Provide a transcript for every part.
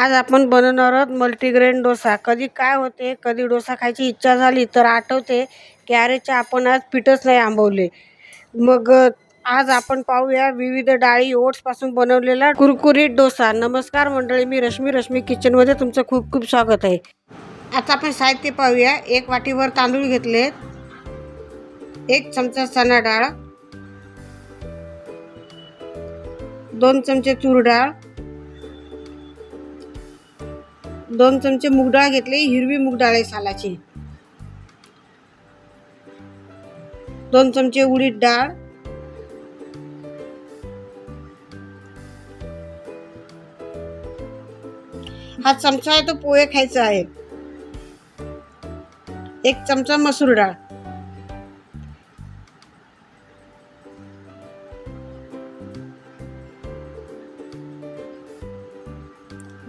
आज आपण बनवणार आहोत मल्टीग्रेन डोसा. कधी काय होते कधी डोसा खायची इच्छा झाली तर आठवते की अरेच्या आपण आज पीठच नाही आंबवले. मग आज आपण पाहूया विविध डाळी ओट्सपासून बनवलेला कुरकुरीत डोसा. नमस्कार मंडळी मी रश्मी रश्मी किचनमध्ये तुमचं खूप खूप स्वागत आहे. आता आपण साहित्य पाहूया. एक वाटीभर तांदूळ घेतले एक चमचा चणा डाळ. दोन चमचे तूर डाळ. दोन चमचे मूग डाळ घेतली हिरवी मूग डाळ आहे सालाची. दोन चमचे उडीद डाळ. हा चमचा आहे तो पोहे खायचा आहे. एक चमचा मसूर डाळ.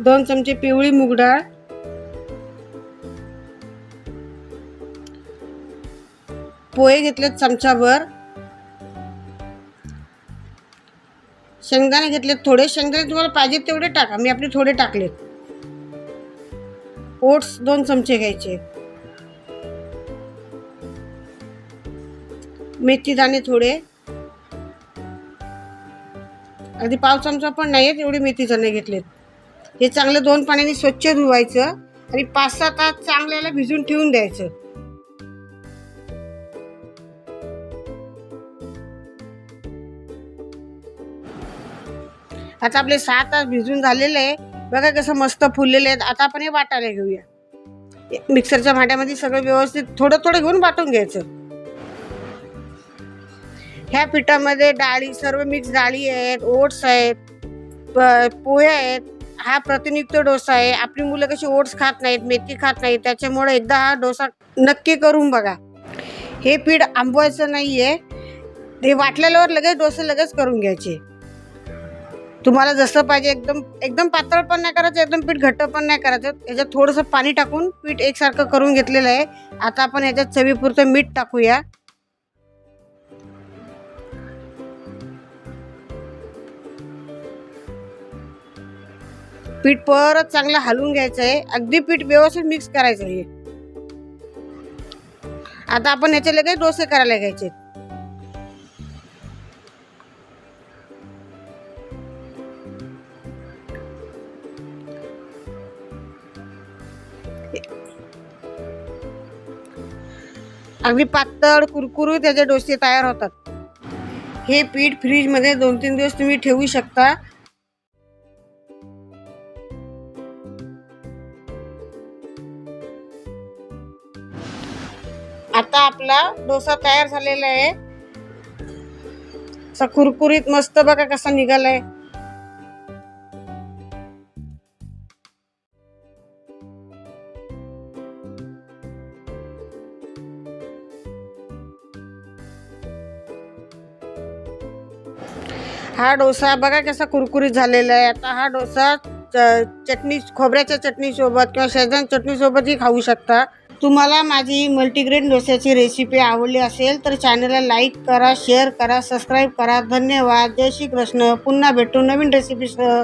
दोन चमचे पिवळी मूग डाळ. पोहे घेतलेत चमचाभर. शेंगदाणे घेतलेत थोडे. शेंगदाणे तुम्हाला पाहिजे तेवढे टाका. मी आपले थोडे टाकलेत. ओट्स दोन चमचे घ्यायचे. मेथी दाणे थोडे. अगदी पाव चमचा पण नाही आहेत एवढे मेथी दाणे घेतलेत. हे चांगलं दोन पाण्याने स्वच्छ धुवायचं आणि पाच सहा तास चांगल्याला भिजून ठेवून द्यायचं. आता आपले सहा तास भिजून झालेले आहे. बघा कसं मस्त फुललेले आहेत. आता आपण हे वाटायला घेऊया. मिक्सरच्या भांड्यामध्ये सगळं व्यवस्थित थोडं थोडं घेऊन वाटून घ्यायचं. ह्या पिठामध्ये डाळी सर्व मिक्स डाळी आहेत ओट्स आहेत प- पोहे आहेत. हा प्रतिनियुक्त डोसा आहे. आपली मुलं कशी ओट्स खात नाहीत मेथी खात नाहीत त्याच्यामुळे एकदा हा डोसा नक्की करून बघा. हे पीठ आंबवायचं नाही आहे ते वाटलेल्यावर लगेच डोसे लगेच करून घ्यायचे. तुम्हाला जसं पाहिजे एकदम एकदम पातळ पण नाही करायचं एकदम पीठ घट्ट पण नाही करायचं. याच्यात थोडंसं पाणी टाकून पीठ एकसारखं करून घेतलेलं आहे. आता आपण याच्यात चवीपुरतं मीठ टाकूया. पीठ परत चांगलं हलवून घ्यायचं आहे अगदी पीठ व्यवस्थित मिक्स करायचं आहे. आता आपण याचे लगेच डोसे करायला घ्यायचे. अगदी पातळ कुरकुरू त्याचे डोसे तयार होतात. हे पीठ फ्रीजमध्ये दोन तीन दिवस तुम्ही ठेवू शकता. आता आपला डोसा तयार झालेला आहे. असा कुरकुरीत मस्त बघा कसा निघालाय. हा डोसा बघा कसा कुरकुरीत झालेला आहे. आता हा डोसा चटणी खोबऱ्याच्या चटणीसोबत किंवा शेजवान चटणीसोबतही खाऊ शकता. तुम्हाला माझी मल्टीग्रेन डोस्याची रेसिपी आवडली असेल तर चॅनलला लाईक करा शेअर करा सबस्क्राईब करा. धन्यवाद. जय श्री कृष्ण पुन्हा भेटू नवीन रेसिपीसह